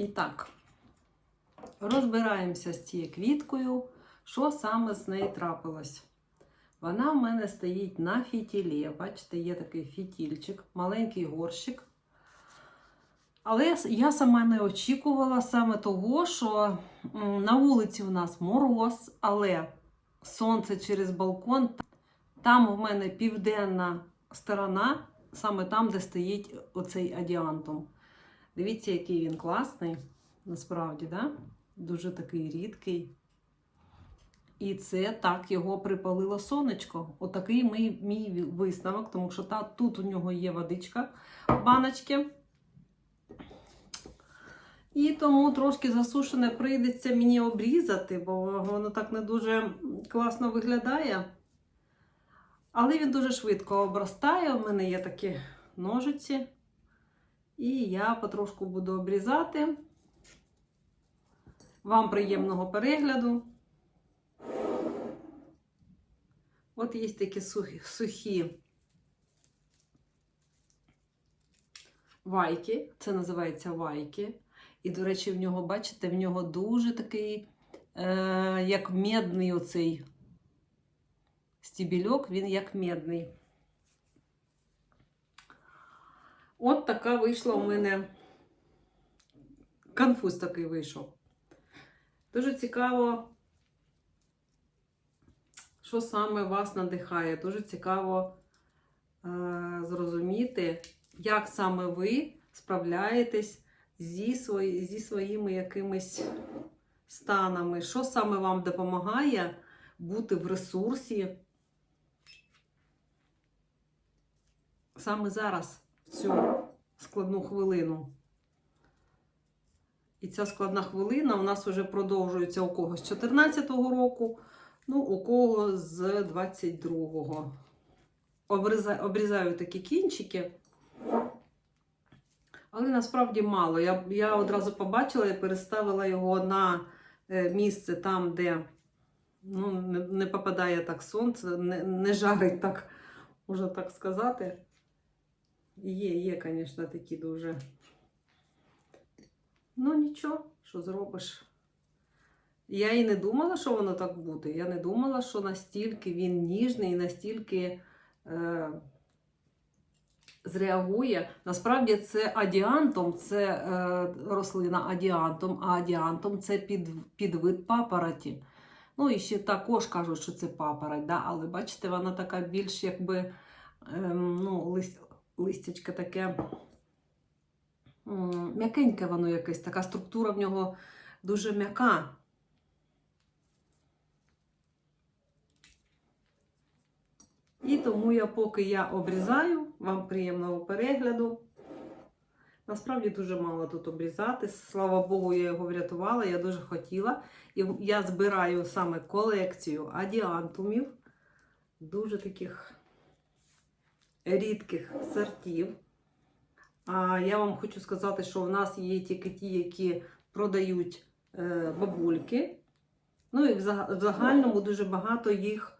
І так, розбираємося з цією квіткою, що саме з нею трапилось. Вона в мене стоїть на фітілі. Бачите, є такий фітільчик, маленький горщик. Але я сама не очікувала саме того, що на вулиці у нас мороз, але сонце через балкон. Там у мене південна сторона, саме там, де стоїть оцей адіантум. Дивіться, який він класний, насправді, да? дуже такий рідкий. І це так його припалило сонечко. Отакий мій, мій висновок, тому що та, тут у нього є водичка в баночці. І тому трошки засушене прийдеться мені обрізати, бо воно так не дуже класно виглядає. Але він дуже швидко обростає. У мене є такі ножиці. І я потрошку буду обрізати. Вам приємного перегляду. От є такі сухі, вайки. Це називається вайки. І, до речі, в нього, бачите, в нього дуже такий, е, як медний оцей стібільок, він як медний. От така вийшла у мене конфуз такий вийшов. Дуже цікаво, що саме вас надихає. Дуже цікаво е, зрозуміти, як саме ви справляєтесь зі, свої, зі своїми якимись станами, що саме вам допомагає бути в ресурсі саме зараз, цю складну хвилину. І ця складна хвилина у нас вже продовжується у когось з 14-го року, ну, у кого з 22-го. Обрізаю, обрізаю такі кінчики. Але насправді мало. Я я одразу побачила і переставила його на е, місце там, де ну, не, не попадає так сонце, не, не жарить так, можна так сказати. Є, є, звісно, такі дуже. Ну, нічого, що зробиш. Я і не думала, що воно так буде. Я не думала, що настільки він ніжний, і настільки. Е, зреагує. Насправді це адіантом, це е, рослина адіантом, а адіантом це під, підвид папороті. Ну і ще також кажуть, що це папороть, да? але бачите, вона така більш якби е, ну, лист, листячка таке м'якеньке воно якесь, така структура в нього дуже м'яка. І тому я, поки я обрізаю, вам приємного перегляду. Насправді дуже мало тут обрізати. Слава Богу, я його врятувала, я дуже хотіла. І я збираю саме колекцію адіантумів, дуже таких рідких сортів. А я вам хочу сказати, що в нас є тільки ті, які продають е, бабульки. Ну і в загальному дуже багато їх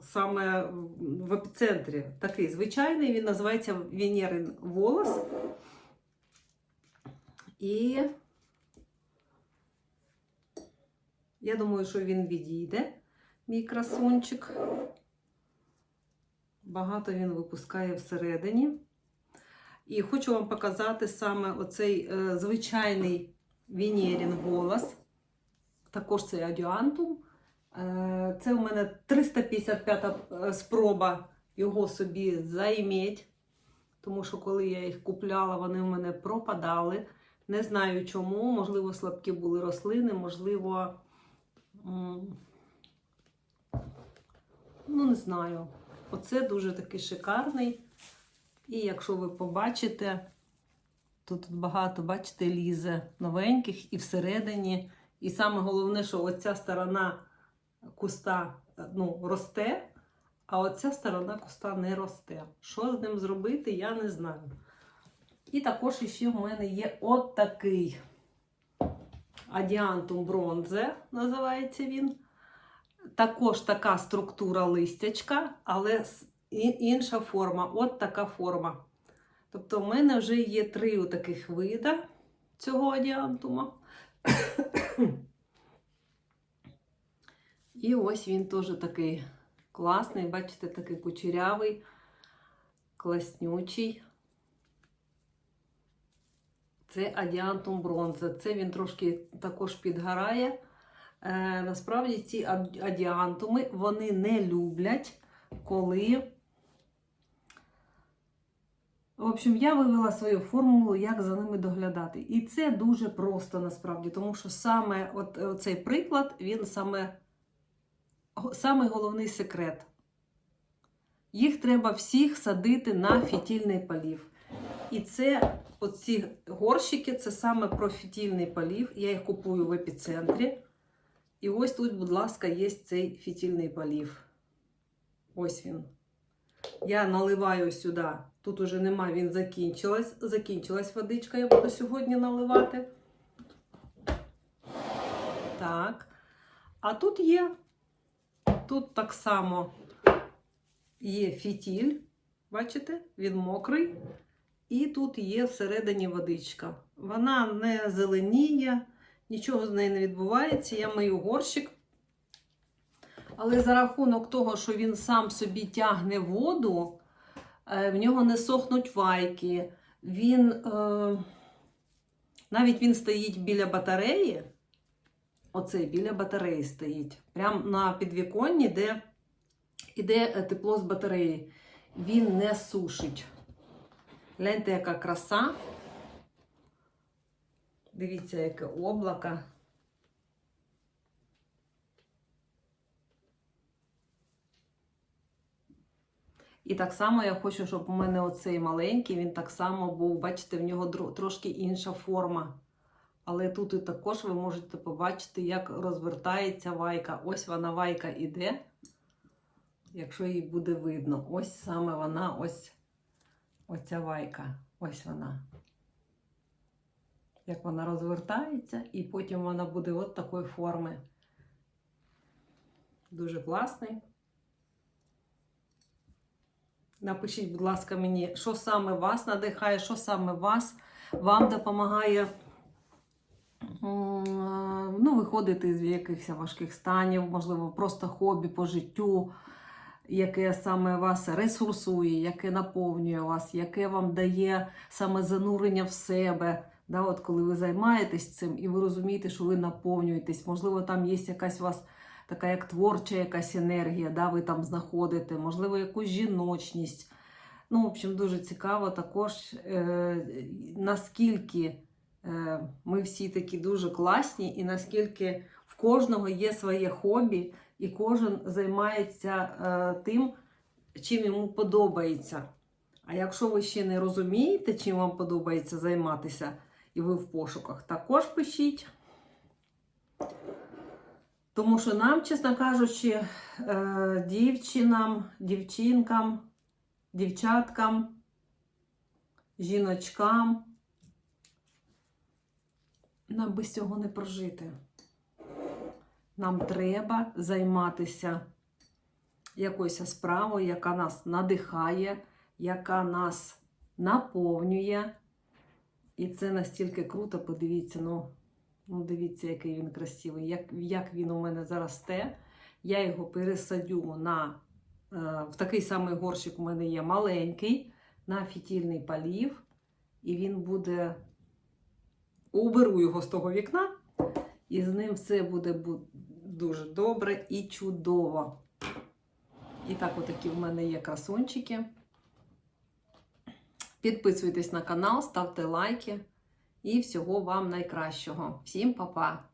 саме в епіцентрі. Такий звичайний, він називається Венерин волос. І я думаю, що він відійде, мій красунчик. Багато він випускає всередині. І хочу вам показати саме оцей е, звичайний Венерин волос. Також це адюантум. Е, Це у мене 355 спроба його собі займіть. Тому що, коли я їх купляла, вони в мене пропадали. Не знаю чому. Можливо, слабкі були рослини, можливо, ну, не знаю. Оце дуже такий шикарний. І якщо ви побачите, то тут багато, бачите, лізе новеньких і всередині. І саме головне, що оця сторона куста ну, росте, а оця сторона куста не росте. Що з ним зробити, я не знаю. І також ще в мене є от такий Адіантум бронзе, називається він. Також така структура листячка, але інша форма. От така форма. Тобто, в мене вже є три таких вида. цього адіантума. І ось він теж такий класний, бачите, такий кучерявий, класнючий. Це адіантум бронза. Це він трошки також підгорає. Е, насправді ці адіантуми вони не люблять, коли. В общем, я вивела свою формулу, як за ними доглядати. І це дуже просто насправді, тому що саме от, е, цей приклад, він саме, саме головний секрет. Їх треба всіх садити на фітільний полів. І це оці горщики, це саме про фітільний полів. Я їх купую в епіцентрі. І ось тут, будь ласка, є цей фітільний полів. Ось він. Я наливаю сюди. Тут уже нема, він закінчилась. Закінчилась водичка, я буду сьогодні наливати. Так. А тут є. Тут так само є фітіль. Бачите? Він мокрий. І тут є всередині водичка. Вона не зеленіє, нічого з нею не відбувається. Я мию горщик. Але за рахунок того, що він сам собі тягне воду, е, в нього не сохнуть вайки. Він, е, навіть він стоїть біля батареї. Оцей біля батареї стоїть. Прямо на підвіконні, де іде е, тепло з батареї. Він не сушить. Гляньте, яка краса. Дивіться, яке облако. І так само я хочу, щоб у мене оцей маленький, він так само був, бачите, в нього трошки інша форма. Але тут і також ви можете побачити, як розвертається вайка. Ось вона вайка іде, якщо її буде видно. Ось саме вона, ось оця вайка. Ось вона. Як вона розвертається, і потім вона буде от такої форми. Дуже класний. Напишіть, будь ласка, мені, що саме вас надихає, що саме вас вам допомагає ну, виходити з якихось важких станів, можливо, просто хобі по життю, яке саме вас ресурсує, яке наповнює вас, яке вам дає саме занурення в себе. Да, от коли ви займаєтесь цим і ви розумієте, що ви наповнюєтесь, можливо, там є якась у вас така як творча якась енергія, да, ви там знаходите, можливо, якусь жіночність. Ну, в общем, дуже цікаво також, е, наскільки е, ми всі такі дуже класні, і наскільки в кожного є своє хобі, і кожен займається е, тим, чим йому подобається. А якщо ви ще не розумієте, чим вам подобається займатися, і ви в пошуках, також пишіть. Тому що нам, чесно кажучи, е, дівчинам, дівчинкам, дівчаткам, жіночкам, нам без цього не прожити. Нам треба займатися якоюсь справою, яка нас надихає, яка нас наповнює. І це настільки круто, подивіться, ну, ну дивіться, який він красивий, як, як він у мене заросте. Я його пересадю на, е, в такий самий горщик у мене є маленький, на фітільний полів. І він буде. Уберу його з того вікна, і з ним все буде дуже добре і чудово. І так, отакі в мене є красунчики. Підписуйтесь на канал, ставте лайки. І всього вам найкращого. Всім па-па!